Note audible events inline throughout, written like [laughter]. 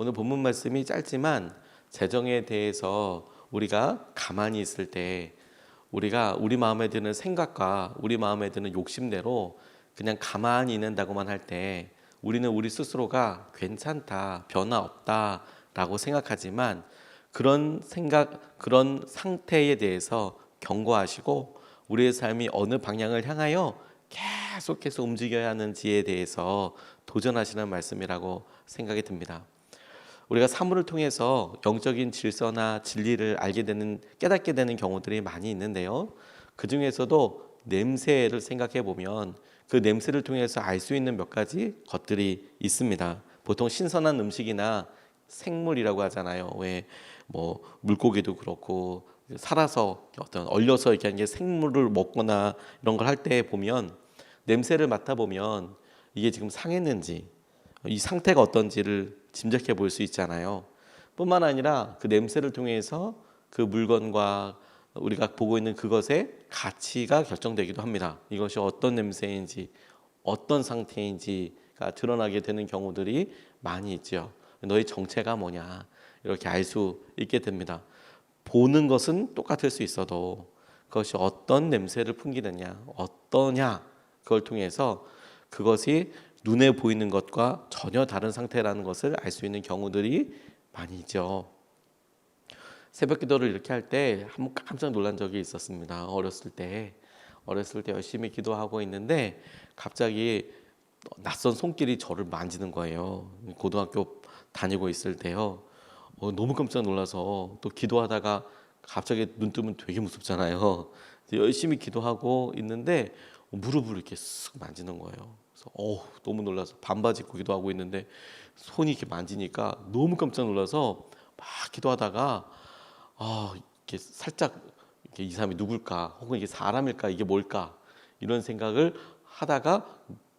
오늘 본문 말씀이 짧지만 재정에 대해서 우리가 가만히 있을 때 우리가 우리 마음에 드는 생각과 우리 마음에 드는 욕심대로 그냥 가만히 있는다고만 할 때 우리는 우리 스스로가 괜찮다, 변화 없다라고 생각하지만 그런 생각, 그런 상태에 대해서 경고하시고 우리의 삶이 어느 방향을 향하여 계속해서 움직여야 하는지에 대해서 도전하시는 말씀이라고 생각이 듭니다. 우리가 사물을 통해서 영적인 질서나 진리를 알게 되는 깨닫게 되는 경우들이 많이 있는데요. 그 중에서도 냄새를 생각해 보면 그 냄새를 통해서 알 수 있는 몇 가지 것들이 있습니다. 보통 신선한 음식이나 생물이라고 하잖아요. 왜 뭐 물고기도 그렇고 살아서 어떤 얼려서 이렇게 하는 게 생물을 먹거나 이런 걸 할 때 보면 냄새를 맡아 보면 이게 지금 상했는지 이 상태가 어떤지를 짐작해 볼 수 있잖아요. 뿐만 아니라 그 냄새를 통해서 그 물건과 우리가 보고 있는 그것의 가치가 결정되기도 합니다. 이것이 어떤 냄새인지 어떤 상태인지가 드러나게 되는 경우들이 많이 있죠. 너의 정체가 뭐냐 이렇게 알 수 있게 됩니다. 보는 것은 똑같을 수 있어도 그것이 어떤 냄새를 풍기느냐 어떠냐 그걸 통해서 그것이 눈에 보이는 것과 전혀 다른 상태라는 것을 알 수 있는 경우들이 많이 있죠. 새벽 기도를 이렇게 할 때 한번 깜짝 놀란 적이 있었습니다. 어렸을 때 어렸을 때 열심히 기도하고 있는데 갑자기 낯선 손길이 저를 만지는 거예요. 고등학교 다니고 있을 때요. 어, 너무 깜짝 놀라서 또 기도하다가 갑자기 눈 뜨면 되게 무섭잖아요. 열심히 기도하고 있는데 무릎을 이렇게 쓱 만지는 거예요. 그래서 어 너무 놀라서 반바지 입고 기도하고 있는데 손이 이렇게 만지니까 너무 깜짝 놀라서 막 기도하다가 아 이렇게 살짝 이렇게 이 사람이 누굴까 혹은 이게 사람일까 이게 뭘까 이런 생각을 하다가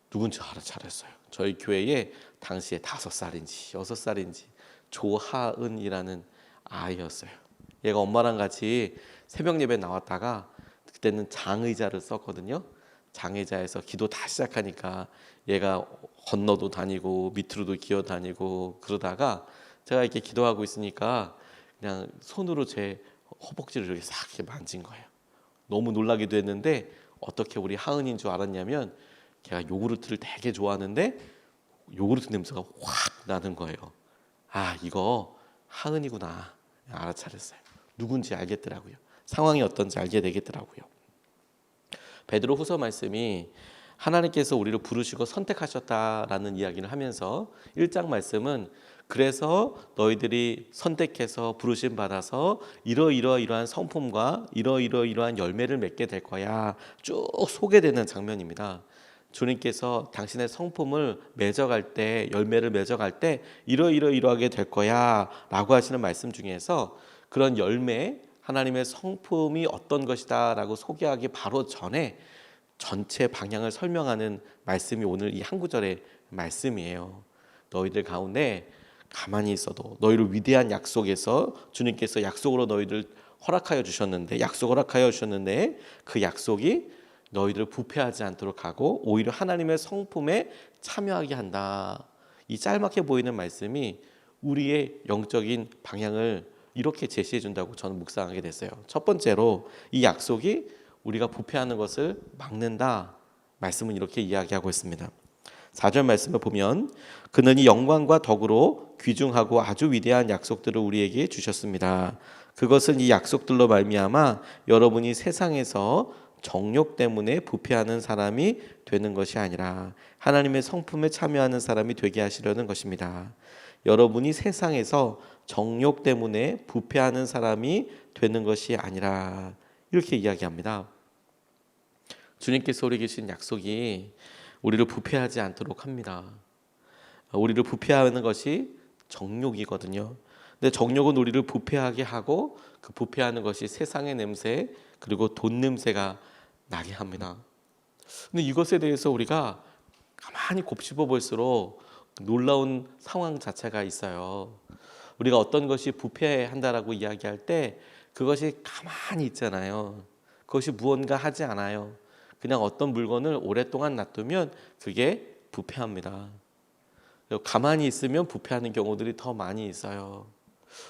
누군지 알아차렸어요. 저희 교회에 당시에 다섯 살인지 여섯 살인지 조하은이라는 아이였어요. 얘가 엄마랑 같이 새벽 예배 나왔다가 그때는 장의자를 썼거든요. 장의자에서 기도 다 시작하니까 얘가 건너도 다니고 밑으로도 기어 다니고 그러다가 제가 이렇게 기도하고 있으니까 그냥 손으로 제 허벅지를 이렇게 싹 이렇게 만진 거예요. 너무 놀라기도 했는데 어떻게 우리 하은인 줄 알았냐면 걔가 요구르트를 되게 좋아하는데 요구르트 냄새가 확 나는 거예요. 아 이거 하은이구나 알아차렸어요. 누군지 알겠더라고요. 상황이 어떤지 알게 되겠더라고요. 베드로 후서 말씀이 하나님께서 우리를 부르시고 선택하셨다라는 이야기를 하면서 1장 말씀은 그래서 너희들이 선택해서 부르심 받아서 이러이러 이러한 성품과 이러이러 이러한 열매를 맺게 될 거야 쭉 소개되는 장면입니다. 주님께서 당신의 성품을 맺어갈 때 열매를 맺어갈 때 이러이러 이러하게 될 거야라고 하시는 말씀 중에서 그런 열매 하나님의 성품이 어떤 것이다라고 소개하기 바로 전에 전체 방향을 설명하는 말씀이 오늘 이 한 구절의 말씀이에요. 너희들 가운데 가만히 있어도 너희를 위대한 약속에서 주님께서 약속으로 너희들 허락하여 주셨는데 약속 허락하여 주셨는데 그 약속이 너희들을 부패하지 않도록 하고 오히려 하나님의 성품에 참여하게 한다. 이 짤막해 보이는 말씀이 우리의 영적인 방향을 이렇게 제시해 준다고 저는 묵상하게 됐어요. 첫 번째로 이 약속이 우리가 부패하는 것을 막는다. 말씀은 이렇게 이야기하고 있습니다. 4절 말씀을 보면 그는 이 영광과 덕으로 귀중하고 아주 위대한 약속들을 우리에게 주셨습니다. 그것은 이 약속들로 말미암아 여러분이 세상에서 정욕 때문에 부패하는 사람이 되는 것이 아니라 하나님의 성품에 참여하는 사람이 되게 하시려는 것입니다. 여러분이 세상에서 정욕 때문에 부패하는 사람이 되는 것이 아니라 이렇게 이야기합니다. 주님께서 우리 계신 약속이 우리를 부패하지 않도록 합니다. 우리를 부패하는 것이 정욕이거든요. 근데 정욕은 우리를 부패하게 하고 그 부패하는 것이 세상의 냄새 그리고 돈 냄새가 나게 합니다. 근데 이것에 대해서 우리가 가만히 곱씹어 볼수록 놀라운 상황 자체가 있어요. 우리가 어떤 것이 부패한다라고 이야기할 때 그것이 가만히 있잖아요. 그것이 무언가 하지 않아요. 그냥 어떤 물건을 오랫동안 놔두면 그게 부패합니다. 가만히 있으면 부패하는 경우들이 더 많이 있어요.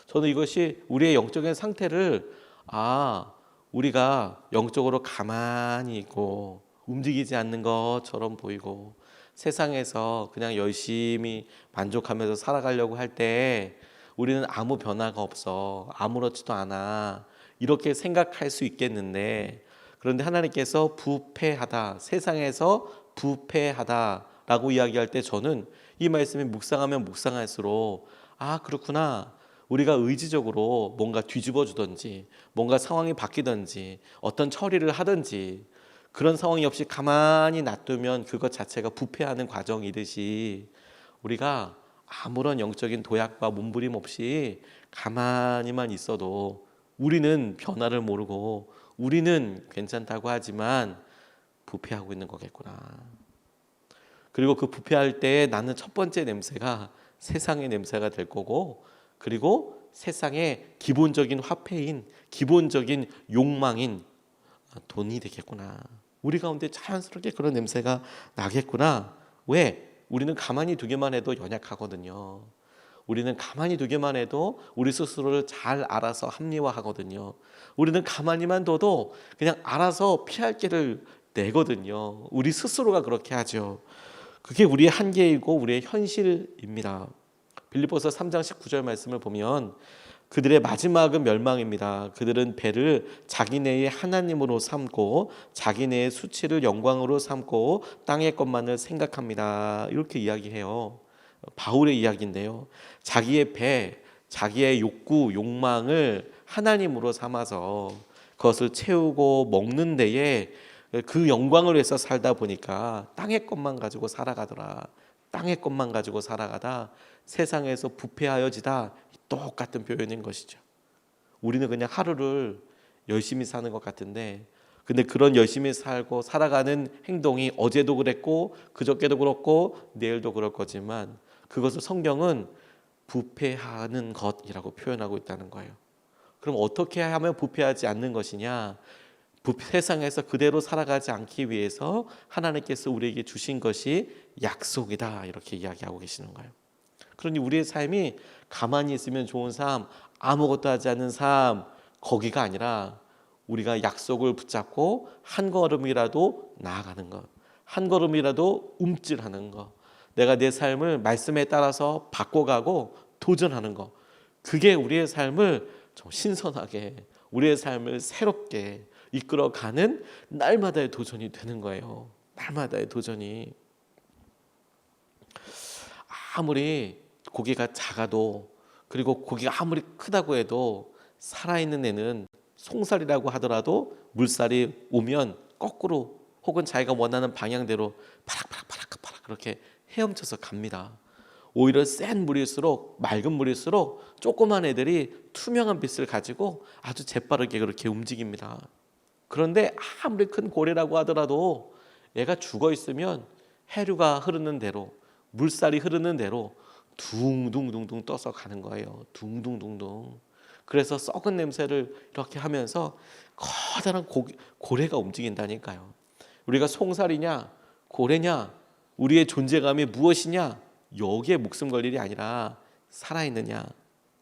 저는 이것이 우리의 영적인 상태를 아 우리가 영적으로 가만히 있고 움직이지 않는 것처럼 보이고 세상에서 그냥 열심히 만족하면서 살아가려고 할 때 우리는 아무 변화가 없어. 아무렇지도 않아. 이렇게 생각할 수 있겠는데. 그런데 하나님께서 부패하다. 세상에서 부패하다라고 이야기할 때 저는 이 말씀이 묵상하면 묵상할수록 아 그렇구나. 우리가 의지적으로 뭔가 뒤집어 주든지 뭔가 상황이 바뀌든지 어떤 처리를 하든지 그런 상황이 없이 가만히 놔두면 그것 자체가 부패하는 과정이듯이 우리가 아무런 영적인 도약과 몸부림 없이 가만히만 있어도 우리는 변화를 모르고 우리는 괜찮다고 하지만 부패하고 있는 거겠구나. 그리고 그 부패할 때 나는 첫 번째 냄새가 세상의 냄새가 될 거고 그리고 세상의 기본적인 화폐인 기본적인 욕망인 돈이 되겠구나. 우리 가운데 자연스럽게 그런 냄새가 나겠구나. 왜? 우리는 가만히 두기만 해도 연약하거든요. 우리는 가만히 두기만 해도 우리 스스로를 잘 알아서 합리화하거든요. 우리는 가만히만 둬도 그냥 알아서 피할 길을 내거든요. 우리 스스로가 그렇게 하죠. 그게 우리의 한계이고 우리의 현실입니다. 빌립보서 3장 19절 말씀을 보면 그들의 마지막은 멸망입니다. 그들은 배를 자기네의 하나님으로 삼고 자기네의 수치를 영광으로 삼고 땅의 것만을 생각합니다. 이렇게 이야기해요. 바울의 이야기인데요. 자기의 배, 자기의 욕구, 욕망을 하나님으로 삼아서 그것을 채우고 먹는 데에 그 영광을 위해서 살다 보니까 땅의 것만 가지고 살아가더라. 땅의 것만 가지고 살아가다 세상에서 부패하여지다 똑같은 표현인 것이죠. 우리는 그냥 하루를 열심히 사는 것 같은데 근데 그런 열심히 살고 살아가는 행동이 어제도 그랬고 그저께도 그렇고 내일도 그럴 거지만 그것을 성경은 부패하는 것이라고 표현하고 있다는 거예요. 그럼 어떻게 하면 부패하지 않는 것이냐? 세상에서 그대로 살아가지 않기 위해서 하나님께서 우리에게 주신 것이 약속이다 이렇게 이야기하고 계시는 거예요. 그러니 우리의 삶이 가만히 있으면 좋은 삶, 아무것도 하지 않는 삶 거기가 아니라 우리가 약속을 붙잡고 한 걸음이라도 나아가는 것, 한 걸음이라도 움찔하는 것, 내가 내 삶을 말씀에 따라서 바꿔가고 도전하는 것, 그게 우리의 삶을 좀 신선하게, 우리의 삶을 새롭게 이끌어가는 날마다의 도전이 되는 거예요. 날마다의 도전이 아무리 고기가 작아도 그리고 고기가 아무리 크다고 해도 살아있는 애는 송살이라고 하더라도 물살이 오면 거꾸로 혹은 자기가 원하는 방향대로 파락파락파락파락 그렇게 헤엄쳐서 갑니다. 오히려 센 물일수록 맑은 물일수록 조그만 애들이 투명한 빛을 가지고 아주 재빠르게 그렇게 움직입니다. 그런데 아무리 큰 고래라고 하더라도 얘가 죽어 있으면 해류가 흐르는 대로 물살이 흐르는 대로 둥둥둥둥 떠서 가는 거예요. 둥둥둥둥. 그래서 썩은 냄새를 이렇게 하면서 커다란 고, 고래가 움직인다니까요. 우리가 송살이냐 고래냐 우리의 존재감이 무엇이냐 여기에 목숨 걸 일이 아니라 살아있느냐.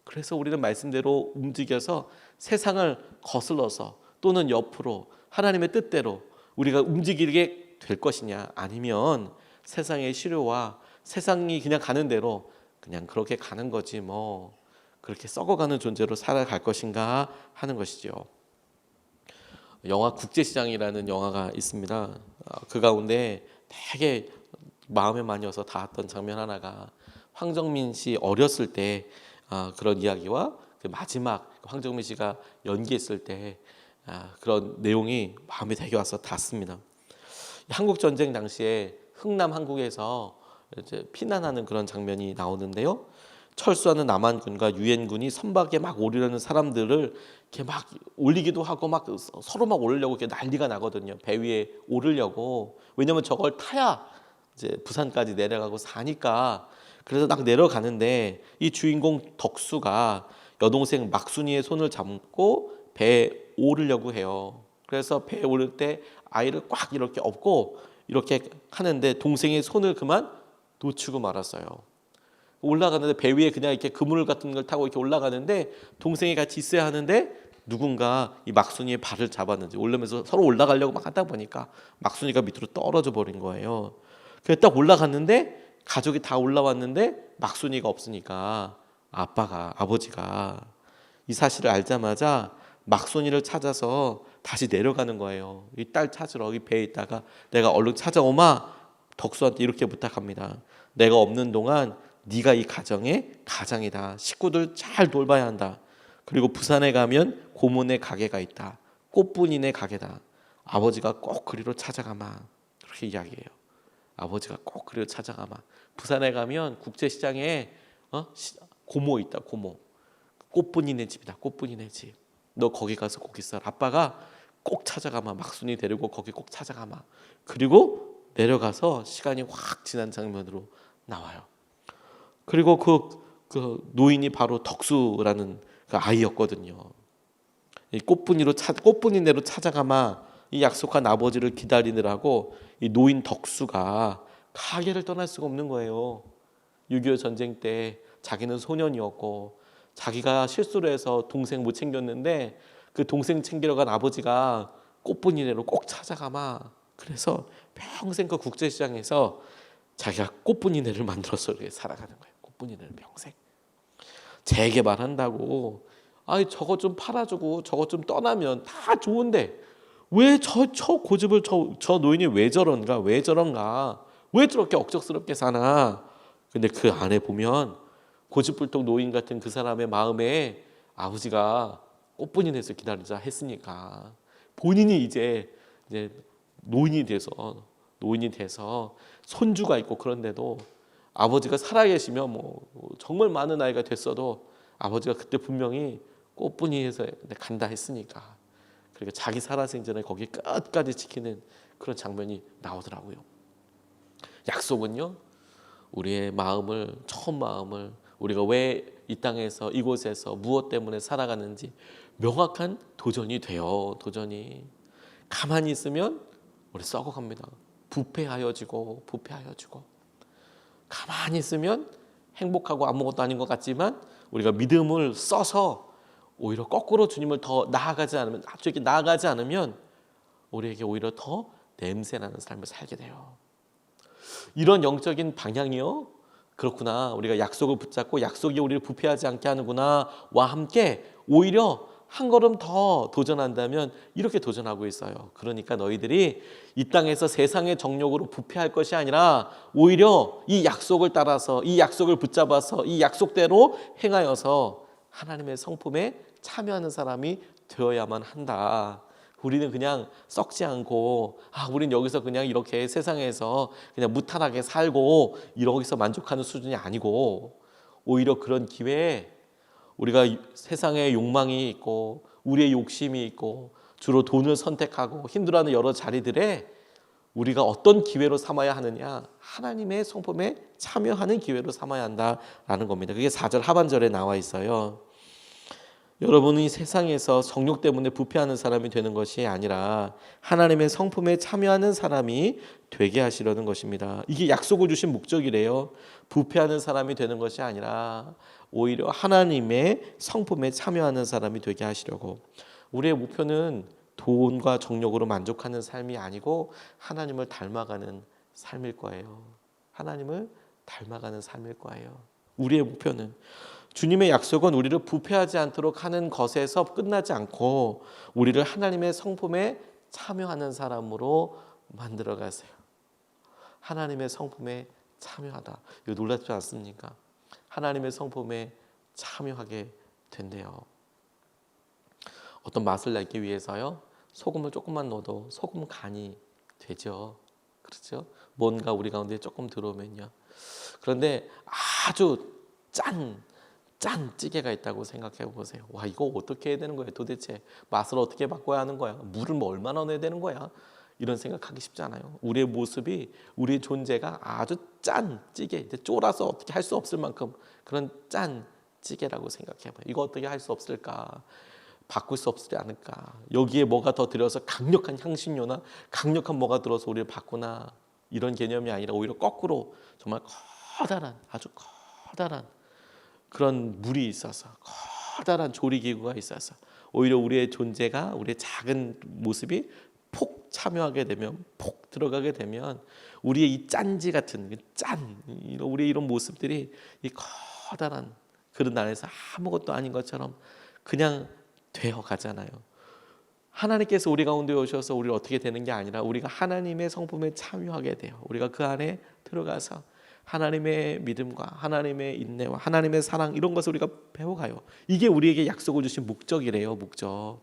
그래서 우리는 말씀대로 움직여서 세상을 거슬러서 또는 옆으로 하나님의 뜻대로 우리가 움직이게 될 것이냐 아니면 세상의 시류와 세상이 그냥 가는 대로 그냥 그렇게 가는 거지 뭐 그렇게 썩어가는 존재로 살아갈 것인가 하는 것이죠. 영화 국제시장이라는 영화가 있습니다. 어, 그 가운데 되게 마음에 많이 와서 닿았던 장면 하나가 황정민 씨 어렸을 때 아, 그런 이야기와 그 마지막 황정민 씨가 연기했을 때 아, 그런 내용이 마음에 되게 와서 닿습니다. 한국 전쟁 당시에 흥남 한국에서 피난하는 그런 장면이 나오는데요. 철수하는 남한군과 유엔군이 선박에 막 오르려는 사람들을 이렇게 막 올리기도 하고 막 서로 막 오르려고 이렇게 난리가 나거든요. 배 위에 오르려고. 왜냐면 저걸 타야 이제 부산까지 내려가고 사니까 그래서 딱 내려가는데 이 주인공 덕수가 여동생 막순이의 손을 잡고 배에 오르려고 해요. 그래서 배에 오를 때 아이를 꽉 이렇게 업고 이렇게 하는데 동생의 손을 그만 놓치고 말았어요. 올라가는데 배 위에 그냥 이렇게 그물 같은 걸 타고 이렇게 올라가는데 동생이 같이 있어야 하는데 누군가 이 막순이의 발을 잡았는지 올라면서 서로 올라가려고 막 하다 보니까 막순이가 밑으로 떨어져 버린 거예요. 그래서 딱 올라갔는데 가족이 다 올라왔는데 막순이가 없으니까 아빠가 아버지가 이 사실을 알자마자 막순이를 찾아서 다시 내려가는 거예요. 이 딸 찾으러 이 배에 있다가 내가 얼른 찾아오마 덕수한테 이렇게 부탁합니다. 내가 없는 동안 네가 이 가정의 가장이다. 식구들 잘 돌봐야 한다. 그리고 부산에 가면 고모네 가게가 있다. 꽃분이네 가게다. 아버지가 꼭 그리로 찾아가마. 그렇게 이야기해요. 아버지가 꼭 그리로 찾아가마. 부산에 가면 국제시장에 어? 시- 고모 있다. 고모. 꽃분이네 집이다. 꽃분이네 집. 너 거기 가서 거기 있어. 아빠가 꼭 찾아가마. 막순이 데리고 거기 꼭 찾아가마. 그리고 내려가서 시간이 확 지난 장면으로 나와요. 그리고 그, 그 노인이 바로 덕수라는 그 아이였거든요. 이 꽃분이로 찾 꽃분이네로 찾아가마 이 약속한 아버지를 기다리느라고 이 노인 덕수가 가게를 떠날 수가 없는 거예요. 6.25 전쟁 때 자기는 소년이었고 자기가 실수를 해서 동생 못 챙겼는데 그 동생 챙기러 간 아버지가 꽃분이네로 꼭 찾아가마. 그래서 평생 그 국제시장에서 자기가 꽃분이네를 만들어서 이렇게 살아가는 거예요. 꽃분이네를 평생. 재개발한다고. 아이 저거 좀 팔아주고 저거 좀 떠나면 다 좋은데 왜 저 저 고집을 저, 저 노인이 왜 저런가 왜 저런가 왜 저렇게 억척스럽게 사나 근데 그 안에 보면 고집불통 노인 같은 그 사람의 마음에 아버지가 꽃분이네서 기다리자 했으니까 본인이 이제 이제 노인이 돼서 노인이 돼서 손주가 있고 그런데도 아버지가 살아계시면 뭐 정말 많은 나이가 됐어도 아버지가 그때 분명히 꽃분이에서 간다 했으니까 그러니까 자기 살아생전에 거기 끝까지 지키는 그런 장면이 나오더라고요. 약속은요 우리의 마음을 처음 마음을 우리가 왜 이 땅에서 이곳에서 무엇 때문에 살아가는지 명확한 도전이 돼요. 도전이 가만히 있으면 우리 썩어갑니다. 부패하여지고 부패하여지고 가만히 있으면 행복하고 아무것도 아닌 것 같지만 우리가 믿음을 써서 오히려 거꾸로 주님을 더 나아가지 않으면 아주 이렇게 나아가지 않으면 우리에게 오히려 더 냄새나는 삶을 살게 돼요. 이런 영적인 방향이요. 그렇구나. 우리가 약속을 붙잡고 약속이 우리를 부패하지 않게 하는구나 와 함께 오히려 한 걸음 더 도전한다면 이렇게 도전하고 있어요. 그러니까 너희들이 이 땅에서 세상의 정욕으로 부패할 것이 아니라 오히려 이 약속을 따라서 이 약속을 붙잡아서 이 약속대로 행하여서 하나님의 성품에 참여하는 사람이 되어야만 한다. 우리는 그냥 썩지 않고 아 우린 여기서 그냥 이렇게 세상에서 그냥 무탈하게 살고 여기서 만족하는 수준이 아니고 오히려 그런 기회에 우리가 세상에 욕망이 있고 우리의 욕심이 있고 주로 돈을 선택하고 힘들어하는 여러 자리들에 우리가 어떤 기회로 삼아야 하느냐 하나님의 성품에 참여하는 기회로 삼아야 한다라는 겁니다. 그게 4절 하반절에 나와 있어요. 여러분이 세상에서 성욕 때문에 부패하는 사람이 되는 것이 아니라 하나님의 성품에 참여하는 사람이 되게 하시려는 것입니다. 이게 약속을 주신 목적이래요. 부패하는 사람이 되는 것이 아니라 오히려 하나님의 성품에 참여하는 사람이 되게 하시려고. 우리의 목표는 돈과 정욕으로 만족하는 삶이 아니고 하나님을 닮아가는 삶일 거예요. 하나님을 닮아가는 삶일 거예요. 우리의 목표는 주님의 약속은 우리를 부패하지 않도록 하는 것에서 끝나지 않고 우리를 하나님의 성품에 참여하는 사람으로 만들어 가세요. 하나님의 성품에 참여하다. 이거 놀랍지 않습니까? 하나님의 성품에 참여하게 된대요. 어떤 맛을 내기 위해서요. 소금을 조금만 넣어도 소금 간이 되죠. 그렇죠? 뭔가 우리 가운데 조금 들어오면요. 그런데 아주 짠, 짠 찌개가 있다고 생각해 보세요. 와, 이거 어떻게 해야 되는 거예요? 도대체 맛을 어떻게 바꿔야 하는 거야? 물을 뭐 얼마나 넣어야 되는 거야? 이런 생각하기 쉽지 않아요. 우리의 모습이 우리의 존재가 아주 짠 찌개, 쫄아서 어떻게 할 수 없을 만큼 그런 짠 찌개라고 생각해 봐요. 이거 어떻게 할 수 없을까? 바꿀 수 없지 않을까? 여기에 뭐가 더 들어서 강력한 향신료나 강력한 뭐가 들어서 우리를 바꾸나 이런 개념이 아니라 오히려 거꾸로 정말 커다란 아주 커다란 그런 물이 있어서 커다란 조리기구가 있어서 오히려 우리의 존재가 우리의 작은 모습이 폭 참여하게 되면 폭 들어가게 되면 우리의 이 짠지 같은 그짠 우리의 이런 모습들이 이 커다란 그릇 안에서 아무것도 아닌 것처럼 그냥 되어 가잖아요. 하나님께서 우리 가운데 오셔서 우리를 어떻게 되는 게 아니라 우리가 하나님의 성품에 참여하게 돼요. 우리가 그 안에 들어가서 하나님의 믿음과 하나님의 인내와 하나님의 사랑 이런 것을 우리가 배워가요. 이게 우리에게 약속을 주신 목적이래요. 목적.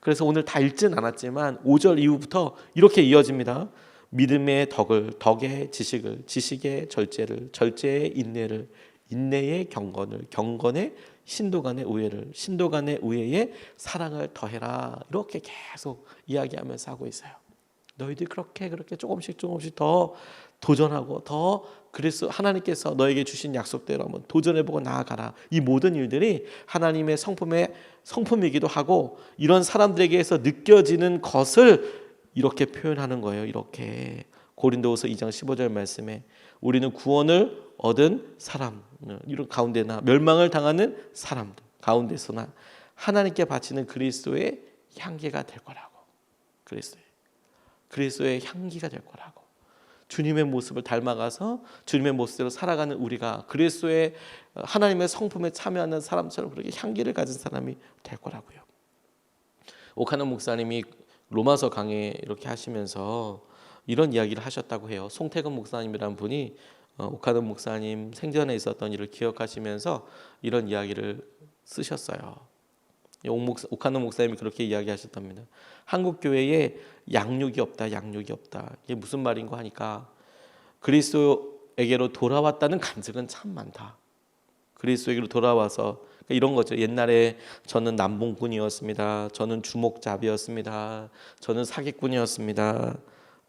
그래서 오늘 다 읽진 않았지만 5절 이후부터 이렇게 이어집니다. 믿음의 덕을 덕의 지식을 지식의 절제를 절제의 인내를 인내의 경건을 경건의 신도 간의 우애를 신도 간의 우애에 사랑을 더해라 이렇게 계속 이야기하면서 하고 있어요. 너희들이 그렇게 그렇게 조금씩 조금씩 더 도전하고 더 그래서 하나님께서 너에게 주신 약속대로 한번 도전해보고 나아가라. 이 모든 일들이 하나님의 성품의 성품이기도 하고 이런 사람들에게서 느껴지는 것을 이렇게 표현하는 거예요. 이렇게 고린도후서 2장 15절 말씀에 우리는 구원을 얻은 사람 이런 가운데나 멸망을 당하는 사람들 가운데서나 하나님께 바치는 그리스도의 향기가 될 거라고. 그리스도의 그리스도의 향기가 될 거라고. 주님의 모습을 닮아가서 주님의 모습대로 살아가는 우리가 그리스도의 하나님의 성품에 참여하는 사람처럼 그렇게 향기를 가진 사람이 될 거라고요. 오카노 목사님이 로마서 강의 이렇게 하시면서 이런 이야기를 하셨다고 해요. 송태근 목사님이라는 분이 어, 오카노 목사님 생전에 있었던 일을 기억하시면서 이런 이야기를 쓰셨어요. 오카노 목사님이 그렇게 이야기하셨답니다. 한국 교회에 양육이 없다, 양육이 없다. 이게 무슨 말인가 하니까 그리스도에게로 돌아왔다는 간증은 참 많다. 그리스도에게로 돌아와서 그러니까 이런 거죠. 옛날에 저는 남봉꾼이었습니다. 저는 주목잡이였습니다. 저는 사기꾼이었습니다.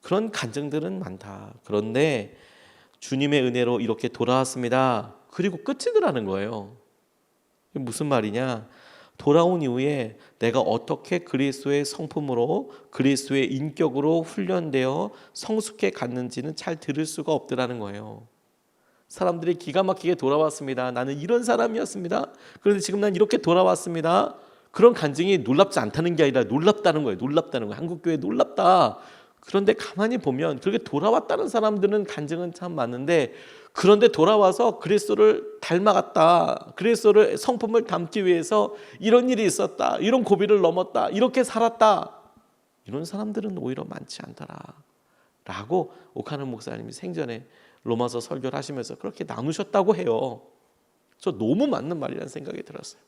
그런 간증들은 많다. 그런데 주님의 은혜로 이렇게 돌아왔습니다. 그리고 끝이더라는 거예요. 무슨 말이냐? 돌아온 이후에 내가 어떻게 그리스도의 성품으로 그리스도의 인격으로 훈련되어 성숙해 갔는지는 잘 들을 수가 없더라는 거예요. 사람들이 기가 막히게 돌아왔습니다. 나는 이런 사람이었습니다. 그런데 지금 난 이렇게 돌아왔습니다. 그런 간증이 놀랍지 않다는 게 아니라 놀랍다는 거예요. 놀랍다는 거예요. 한국 교회 놀랍다. 그런데 가만히 보면 그렇게 돌아왔다는 사람들은 간증은 참 많은데 그런데 돌아와서 그리스도를 닮아갔다. 그리스도를 성품을 담기 위해서 이런 일이 있었다. 이런 고비를 넘었다. 이렇게 살았다. 이런 사람들은 오히려 많지 않더라. 라고 오카는 목사님이 생전에 로마서 설교를 하시면서 그렇게 나누셨다고 해요. 저 너무 맞는 말이라는 생각이 들었어요.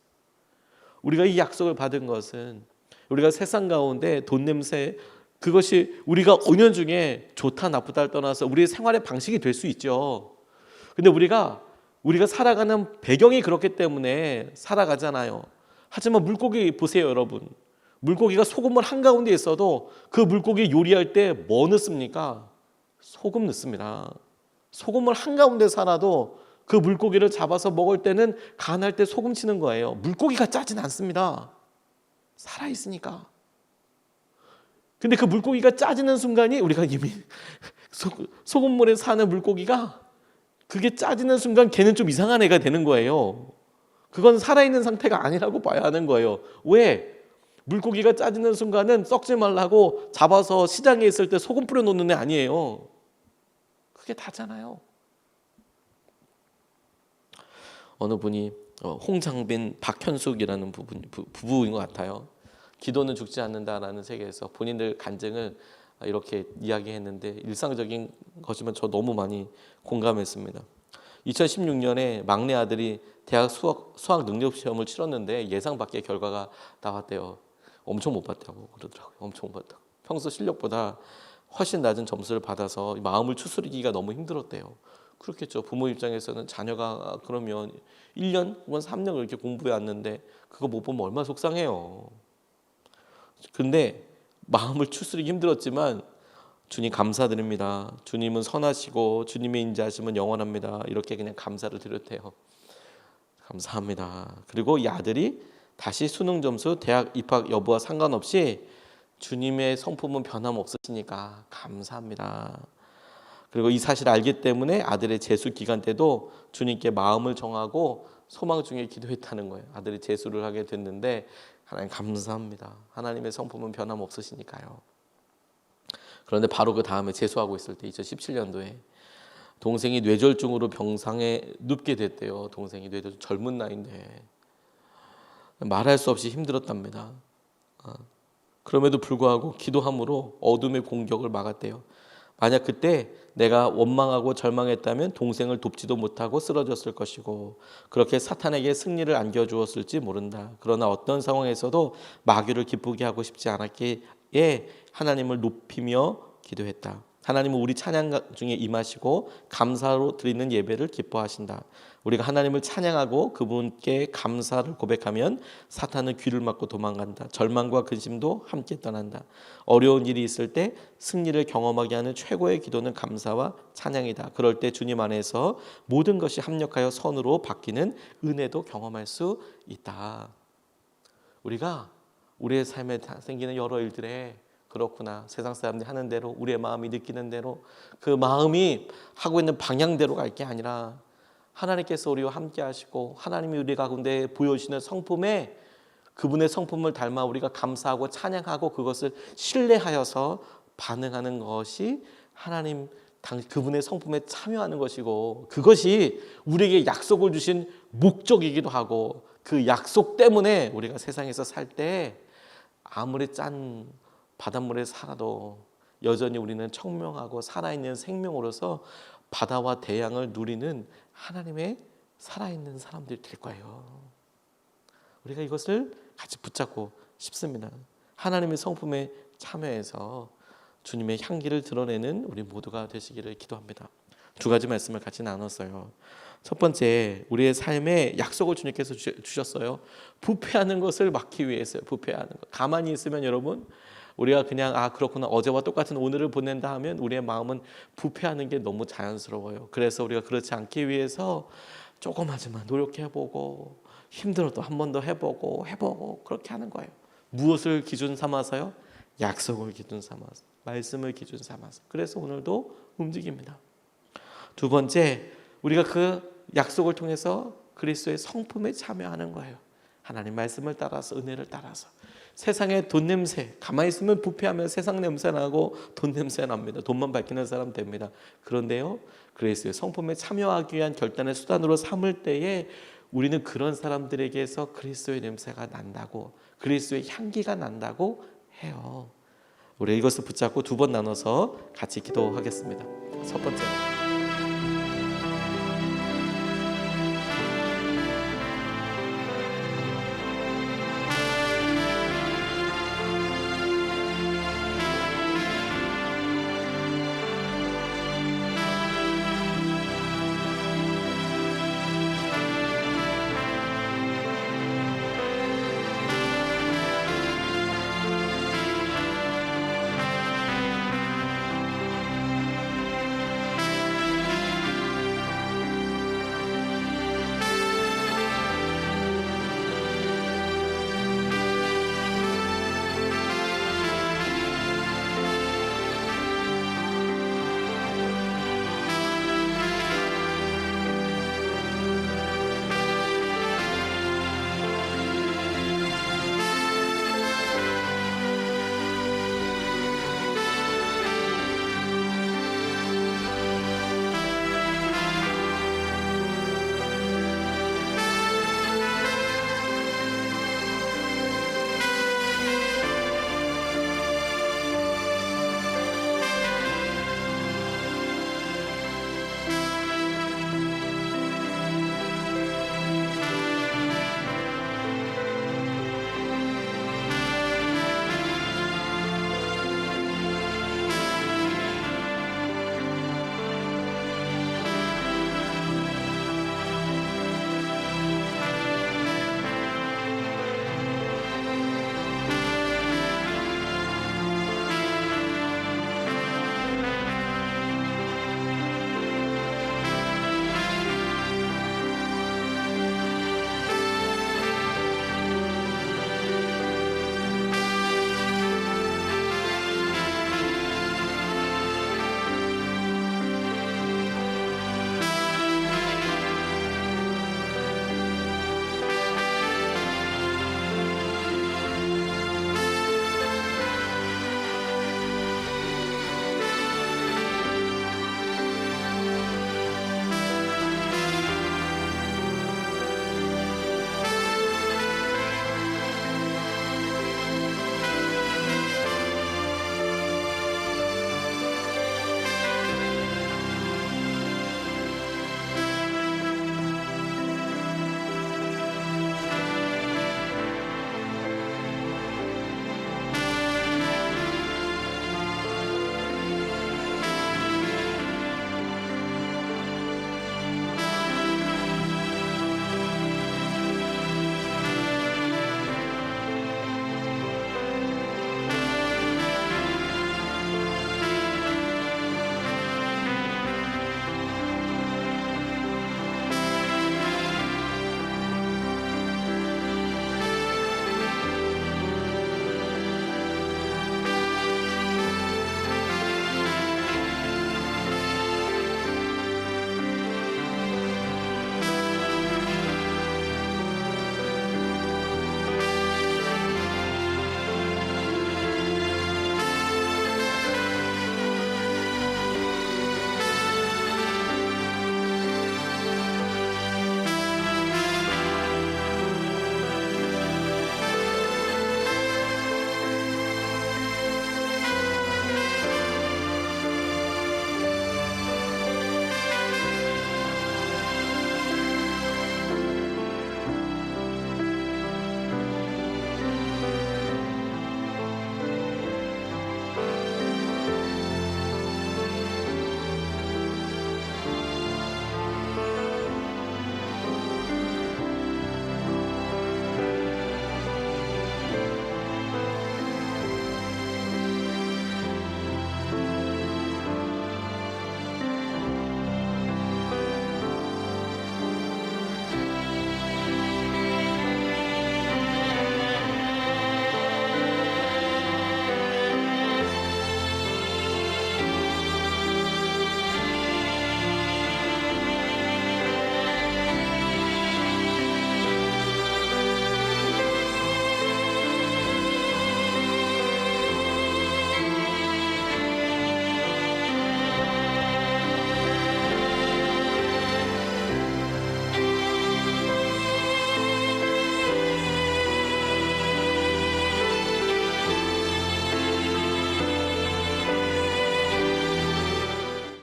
우리가 이 약속을 받은 것은 우리가 세상 가운데 돈 냄새 그것이 우리가 5년 중에 좋다 나쁘다를 떠나서 우리의 생활의 방식이 될 수 있죠. 근데 우리가 우리가 살아가는 배경이 그렇기 때문에 살아가잖아요. 하지만 물고기 보세요, 여러분. 물고기가 소금을 한가운데 있어도 그 물고기 요리할 때 뭐 넣습니까? 소금 넣습니다. 소금을 한가운데 살아도 그 물고기를 잡아서 먹을 때는 간할 때 소금 치는 거예요. 물고기가 짜진 않습니다. 살아있으니까. 근데 그 물고기가 짜지는 순간이 우리가 이미 [laughs] 소, 금물에 사는 물고기가 그게 짜지는 순간 걔는 좀 이상한 애가 되는 거예요. 그건 살아있는 상태가 아니라고 봐야 하는 거예요. 왜? 물고기가 짜지는 순간은 썩지 말라고 잡아서 시장에 있을 때 소금 뿌려 놓는 애 아니에요. 그게 다잖아요. 어느 분이 어, 홍장빈 박현숙이라는 부부인 것 같아요. 기도는 죽지 않는다라는 세계에서 본인들 간증을 이렇게 이야기했는데 일상적인 거지만 저 너무 많이 공감했습니다. 2016년에 막내 아들이 대학 수학, 수학 능력 시험을 치렀는데 예상 밖의 결과가 나왔대요. 엄청 못 봤다고 그러더라고요. 엄청 못 봤다고. 평소 실력보다 훨씬 낮은 점수를 받아서 마음을 추스리기가 너무 힘들었대요. 그렇겠죠. 부모 입장에서는 자녀가 그러면 1년 혹은 3년 이렇게 공부해 왔는데 그거 못 보면 얼마나 속상해요. 근데 마음을 추스리기 힘들었지만 주님 감사드립니다. 주님은 선하시고 주님의 인자하심은 영원합니다. 이렇게 그냥 감사를 드렸대요. 감사합니다. 그리고 이 아들이 다시 수능 점수 대학 입학 여부와 상관없이 주님의 성품은 변함없으시니까 감사합니다. 그리고 이 사실을 알기 때문에 아들의 재수 기간 때도 주님께 마음을 정하고 소망 중에 기도했다는 거예요. 아들이 재수를 하게 됐는데 하나님 감사합니다. 하나님의 성품은 변함없으시니까요. 그런데 바로 그 다음에 재수하고 있을 때 2017년도에 동생이 뇌졸중으로 병상에 눕게 됐대요. 동생이 뇌졸중 젊은 나이인데 말할 수 없이 힘들었답니다. 어. 그럼에도 불구하고 기도함으로 어둠의 공격을 막았대요. 만약 그때 내가 원망하고 절망했다면 동생을 돕지도 못하고 쓰러졌을 것이고 그렇게 사탄에게 승리를 안겨주었을지 모른다. 그러나 어떤 상황에서도 마귀를 기쁘게 하고 싶지 않았기에 하나님을 높이며 기도했다. 하나님은 우리 찬양 중에 임하시고 감사로 드리는 예배를 기뻐하신다. 우리가 하나님을 찬양하고 그분께 감사를 고백하면 사탄은 귀를 막고 도망간다. 절망과 근심도 함께 떠난다. 어려운 일이 있을 때 승리를 경험하게 하는 최고의 기도는 감사와 찬양이다. 그럴 때 주님 안에서 모든 것이 합력하여 선으로 바뀌는 은혜도 경험할 수 있다. 우리가 우리의 삶에 생기는 여러 일들에 그렇구나. 세상 사람들이 하는 대로 우리의 마음이 느끼는 대로 그 마음이 하고 있는 방향대로 갈 게 아니라 하나님께서 우리와 함께 하시고 하나님이 우리 가운데 보여주시는 성품에 그분의 성품을 닮아 우리가 감사하고 찬양하고 그것을 신뢰하여서 반응하는 것이 하나님 당 그분의 성품에 참여하는 것이고 그것이 우리에게 약속을 주신 목적이기도 하고 그 약속 때문에 우리가 세상에서 살 때 아무리 짠 바닷물에 살아도 여전히 우리는 청명하고 살아있는 생명으로서 바다와 대양을 누리는 하나님의 살아있는 사람들이 될 거예요. 우리가 이것을 같이 붙잡고 싶습니다. 하나님의 성품에 참여해서 주님의 향기를 드러내는 우리 모두가 되시기를 기도합니다. 두 가지 말씀을 같이 나눴어요. 첫 번째, 우리의 삶에 약속을 주님께서 주셨어요. 부패하는 것을 막기 위해서요. 부패하는 것. 가만히 있으면 여러분 우리가 그냥 아 그렇구나 어제와 똑같은 오늘을 보낸다 하면 우리의 마음은 부패하는 게 너무 자연스러워요. 그래서 우리가 그렇지 않기 위해서 조금하지만 노력해보고 힘들어도 한 번 더 해보고 해보고 그렇게 하는 거예요. 무엇을 기준 삼아서요? 약속을 기준 삼아서 말씀을 기준 삼아서 그래서 오늘도 움직입니다. 두 번째 우리가 그 약속을 통해서 그리스도의 성품에 참여하는 거예요. 하나님 말씀을 따라서 은혜를 따라서 세상에 돈 냄새 가만히 있으면 부패하면 세상 냄새 나고 돈 냄새 납니다. 돈만 밝히는 사람 됩니다. 그런데요, 그리스도의 성품에 참여하기 위한 결단의 수단으로 삼을 때에 우리는 그런 사람들에게서 그리스도의 냄새가 난다고 그리스도의 향기가 난다고 해요. 우리 이것을 붙잡고 두 번 나눠서 같이 기도하겠습니다. 첫 번째.